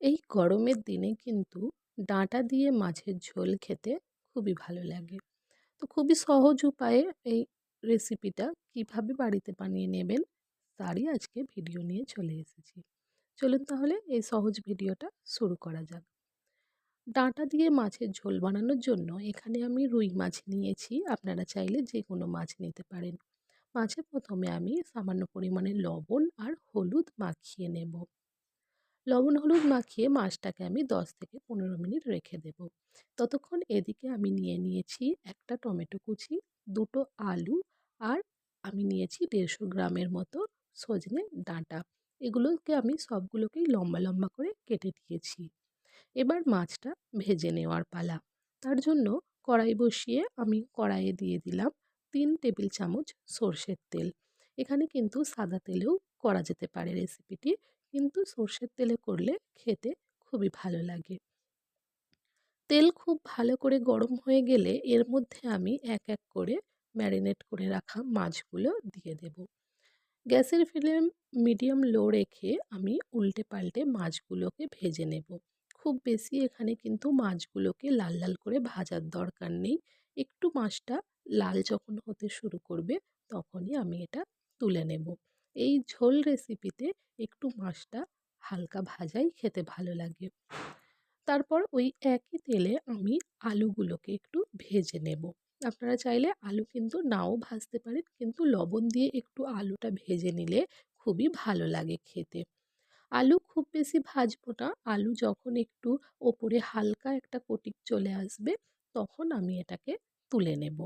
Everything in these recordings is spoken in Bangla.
এই গরমের দিনে কিন্তু ডাঁটা দিয়ে মাছের ঝোল খেতে খুবই ভালো লাগে। তো খুবই সহজ উপায়ে এই রেসিপিটা কীভাবে বাড়িতে বানিয়ে নেবেন তারই আজকে ভিডিও নিয়ে চলে এসেছি। চলুন তাহলে এই সহজ ভিডিওটা শুরু করা যাক। ডাঁটা দিয়ে মাছের ঝোল বানানোর জন্য এখানে আমি রুই মাছ নিয়েছি, আপনারা চাইলে যে কোনো মাছ নিতে পারেন। মাছে প্রথমে আমি সামান্য পরিমাণে লবণ আর হলুদ মাখিয়ে নেব। লবণ হলুদ মাখিয়ে মাছটাকে আমি দশ থেকে পনেরো মিনিট রেখে দেব। ততক্ষণ এদিকে আমি নিয়ে নিয়েছি একটা টমেটো কুচি, দুটো আলু আর আমি নিয়েছি দেড়শো গ্রামের মতো সজনে ডাঁটা। এগুলোকে আমি সবগুলোকেই লম্বা লম্বা করে কেটে দিয়েছি এবার মাছটা ভেজে নেওয়ার পালা। তার জন্য কড়াই বসিয়ে আমি কড়াইয়ে দিয়ে দিলাম তিন টেবিল চামচ সর্ষের তেল। এখানে কিন্তু সাদা তেলেও করা যেতে পারে রেসিপিটি। কিন্তু সর্ষের তেলে করলে খেতে খুবই ভালো লাগে। তেল খুব ভালো করে গরম হয়ে গেলে এর মধ্যে আমি এক এক করে ম্যারিনেট করে রাখা মাছগুলো দিয়ে দেব। গ্যাসের ফ্লেম মিডিয়াম লো রেখে আমি উল্টে পাল্টে মাছগুলোকে ভেজে নেব। খুব বেশি এখানে কিন্তু মাছগুলোকে লাল লাল করে ভাজার দরকার নেই। একটু মাছটা লাল যখন হতে শুরু করবে তখনই আমি এটা তুলে নেব। এই ঝোল রেসিপিতে একটু মাছটা হালকা ভাজাই খেতে ভালো লাগে। তারপর ওই একই তেলে আমি আলুগুলোকে একটু ভেজে নেব। আপনারা চাইলে আলু কিন্তু নাও ভাজতে পারেন, কিন্তু লবণ দিয়ে একটু আলুটা ভেজে নিলে খুবই ভালো লাগে খেতে। আলু খুব বেশি ভাজবো না, আলু যখন একটু ওপরে হালকা একটা কোটিক চলে আসবে, তখন আমি এটাকে তুলে নেব।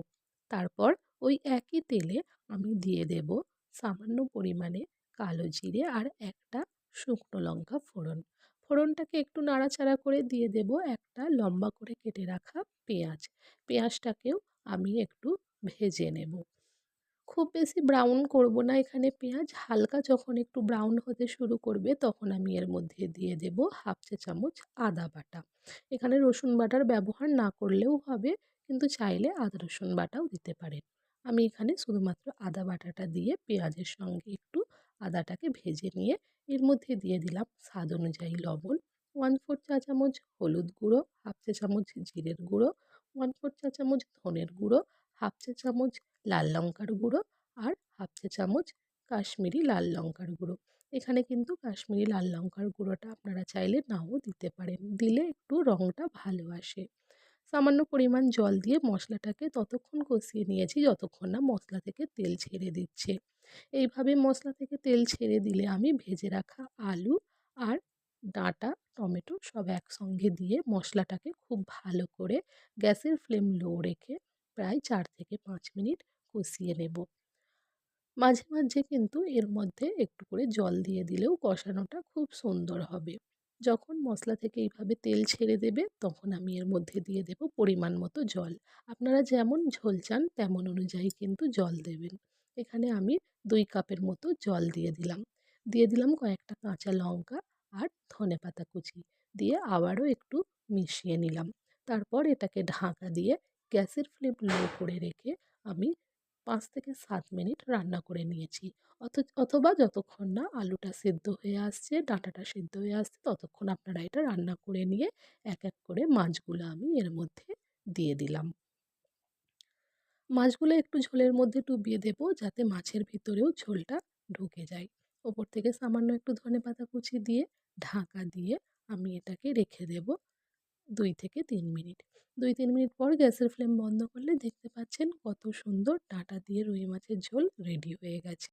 তারপর ওই একই তেলে আমি দিয়ে দেব সামান্য পরিমাণে কালো জিরে আর একটা শুকনো লঙ্কা ফোড়ন। ফোড়নটাকে একটু নাড়াচাড়া করে দিয়ে দেব একটা লম্বা করে কেটে রাখা পেঁয়াজ। পেঁয়াজটাকেও আমি একটু ভেজে নেব। খুব বেশি ব্রাউন করব না এখানে পেঁয়াজ। হালকা যখন একটু ব্রাউন হতে শুরু করবে তখন আমি এর মধ্যে দিয়ে দেব হাফ চা চামচ আদা বাটা। এখানে রসুন বাটার ব্যবহার না করলেও হবে, কিন্তু চাইলে আদা রসুন বাটাও দিতে পারেন। আমি এখানে শুধুমাত্র আদা বাটাটা দিয়ে পেঁয়াজের সঙ্গে একটু আদাটাকে ভেজে নিয়ে এর মধ্যে দিয়ে দিলাম স্বাদ অনুযায়ী লবণ। ওয়ান ফোর চা চামচ হলুদ গুঁড়ো হাফ চা চামচ জিরের গুঁড়ো ওয়ান ফোর চা চামচ ধনের গুঁড়ো হাফ চা চামচ লাল লঙ্কার গুঁড়ো আর হাফ চা চামচ কাশ্মীরি লাল লঙ্কার গুঁড়ো। এখানে কিন্তু কাশ্মীরি লাল লঙ্কার গুঁড়োটা আপনারা চাইলে নাও দিতে পারেন। দিলে একটু রঙটা ভালো আসে। সামান্য পরিমাণ জল দিয়ে মশলাটাকে ততক্ষণ কষিয়ে নিয়েছি, যতক্ষণ না মশলা থেকে তেল ছেড়ে দিচ্ছে। এইভাবে মশলা থেকে তেল ছেড়ে দিলে আমি ভেজে রাখা আলু আর ডাঁটা, টমেটো সব একসঙ্গে দিয়ে মশলাটাকে খুব ভালো করে গ্যাসের ফ্লেম লো রেখে প্রায় চার থেকে পাঁচ মিনিট কষিয়ে নেব। মাঝে মাঝে কিন্তু এর মধ্যে একটু করে জল দিয়ে দিলেও কষানোটা খুব সুন্দর হবে। যখন মশলা থেকে এইভাবে তেল ছেড়ে দেবে, তখন আমি এর মধ্যে দিয়ে দেব পরিমাণ মতো জল। আপনারা যেমন ঝোল চান, তেমন অনুযায়ী কিন্তু জল দেবেন। এখানে আমি দুই কাপের মতো জল দিয়ে দিলাম। দিয়ে দিলাম কয়েকটা কাঁচা লঙ্কা আর ধনে পাতা কুচি। দিয়ে আবারও একটু মিশিয়ে নিলাম। তারপর এটাকে ঢাকা দিয়ে গ্যাসের ফ্লেম লো করে রেখে আমি পাঁচ থেকে সাত মিনিট রান্না করে নিয়েছি। অথ, অথবা যতক্ষণ না আলুটা সেদ্ধ হয়ে আসছে, ডাঁটাটা সেদ্ধ হয়ে আসছে, ততক্ষণ আপনারা এটা রান্না করে নিয়ে এক এক করে মাছগুলো আমি এর মধ্যে দিয়ে দিলাম। মাছগুলো একটু ঝোলের মধ্যে ডুবিয়ে দেব যাতে মাছের ভিতরেও ঝোলটা ঢুকে যায়। ওপর থেকে সামান্য একটু ধনে পাতা কুচি দিয়ে ঢাকা দিয়ে আমি এটাকে রেখে দেব। দুই থেকে তিন মিনিট। দুই তিন মিনিট পর গ্যাসের ফ্লেম বন্ধ করলে দেখতে পাচ্ছেন কত সুন্দর ডাঁটা দিয়ে রুই মাছের ঝোল রেডি হয়ে গেছে।